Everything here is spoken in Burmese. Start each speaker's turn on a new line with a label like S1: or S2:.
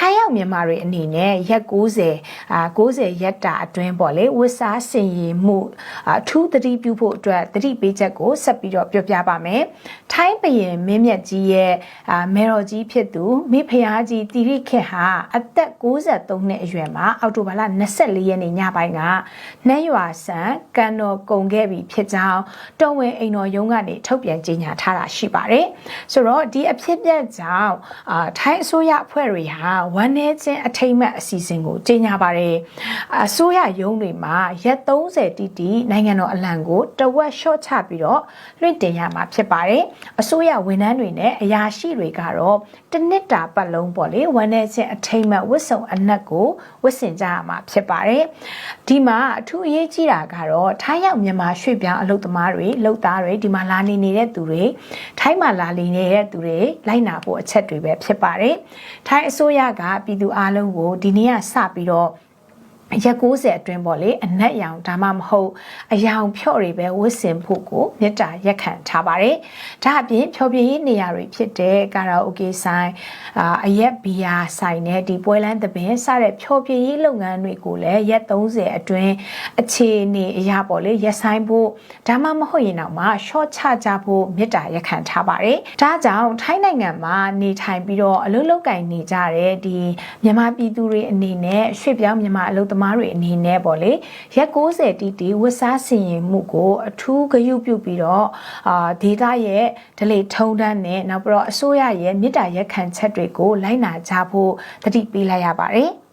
S1: ထိုင်းရောက်မြန်မာတွေအနေနဲ့ရက်90အာ90ရက်တာအတွင်းပေါ့လေဝစ်စားစင်ရင်မှုအထူးသတိပြုဖို့အတွက်သတိပေးချက်ကိုဆက်ပြီးတော့ပြောပြပါမယ်ထိုင်းဘရင်မင်းမြတ်ကြီးရဲ့အာမေတော်ကြီးဖြစ်သူမိဖုရားကြီးတိရိခေဟာအသက်63နှစ်အရွယ်မှာအောက်တိုဘာလ24ရက်နေ့ညပိုင်းကနှဲရွာဆန်ကန်တော်ကုံခဲ့ပြီဖြစ်ကြောင်းတော်ဝင်အိမ်တော်ရုံးကနေထုတ်ပြန်ကြေညာထားတာရှိပါတယ်ဆိုတော့ဒီအဖြစ်ပြက်ကြောင့်အာထိုင်းအစိုးရအဖွဲ့တွေဟာဝန်내ချင်းအထိမ့်မှတ်အစီအစဉ်ကိုကြေညာပါတယ်အစိုးရရုံးတွေမှာရက်30တိတိနိုင်ငံတော်အလံကိုတဝက် short ချပြီးတော့လွှင့်တင်ရမှာဖြစ်ပါတယ်အစိုးရဝန်ထမ်းတွေနဲ့အရာရှိတွေကတော့တစ်နှစ်တာပတ်လုံးပေါ့လေဝန်내ချင်းအထိမ့်မှတ်ဝတ်စုံအနက်ကိုဝတ်ဆင်ကြရမှာဖြစ်ပါတယ်ဒီမှာအထူးအရေးကြီးတာကတော့ထိုင်းရောက်မြန်မာရွှေ့ပြောင်းအလုပ်သမားတွေလုပ်သားတွေဒီမှာလာနေနေတဲ့သူတွေထိုင်းမှာလာနေနေတဲ့သူတွေလိုက်နာဖို့အချက်တွေပဲဖြစ်ပါတယ်ထိုင်းအစိုးရကပြည်သူအလုံးကိုဒီနေ့ကစပြီးတော့ ရက်60အတွင်းပေါ့လေအနက်ရောင်ဒါမှမဟုတ်အယောင်ဖြော့တွေပဲဝတ်ဆင်ဖို့ကိုမေတ္တာရက်ခံထားပါတယ်။ဒါအပြင်ဖြောပြရေးနေရာတွေဖြစ်တဲ့ကာရာအိုကေဆိုင်အာအရက်ဘီယာဆိုင်နဲ့ဒီပွဲလန်းသဘင်စတဲ့ဖြောပြရေးလုပ်ငန်းတွေကိုလည်းရက်30အတွင်းအခြေအနေအရာပေါ့လေရက်ဆိုင်ဖို့ဒါမှမဟုတ်ရင်တော့မှ short ချကြဖို့မေတ္တာရက်ခံထားပါတယ်။ဒါကြောင့်ထိုင်းနိုင်ငံမှာနေထိုင်ပြီးတော့အလုပ်လုပ်ကင်နေကြတဲ့ဒီမြန်မာပြည်သူတွေအနေနဲ့ရွှေ့ပြောင်းမြန်မာအလုပ်သမားတွေအနေနဲ့ပေါ့လေရက်60တီတီဝတ်စားဆင်ရင်မှုကိုအထူးဂရုပြုပြီးတော့အာဒေတာရဲ့ဒလေထုံးတန်းနဲ့နောက်ပြီးတော့အစိုးရရဲ့မြစ်တာရက်ခံချက်တွေကိုလိုက်နာကြဖို့တတိပေးလိုက်ရပါတယ်။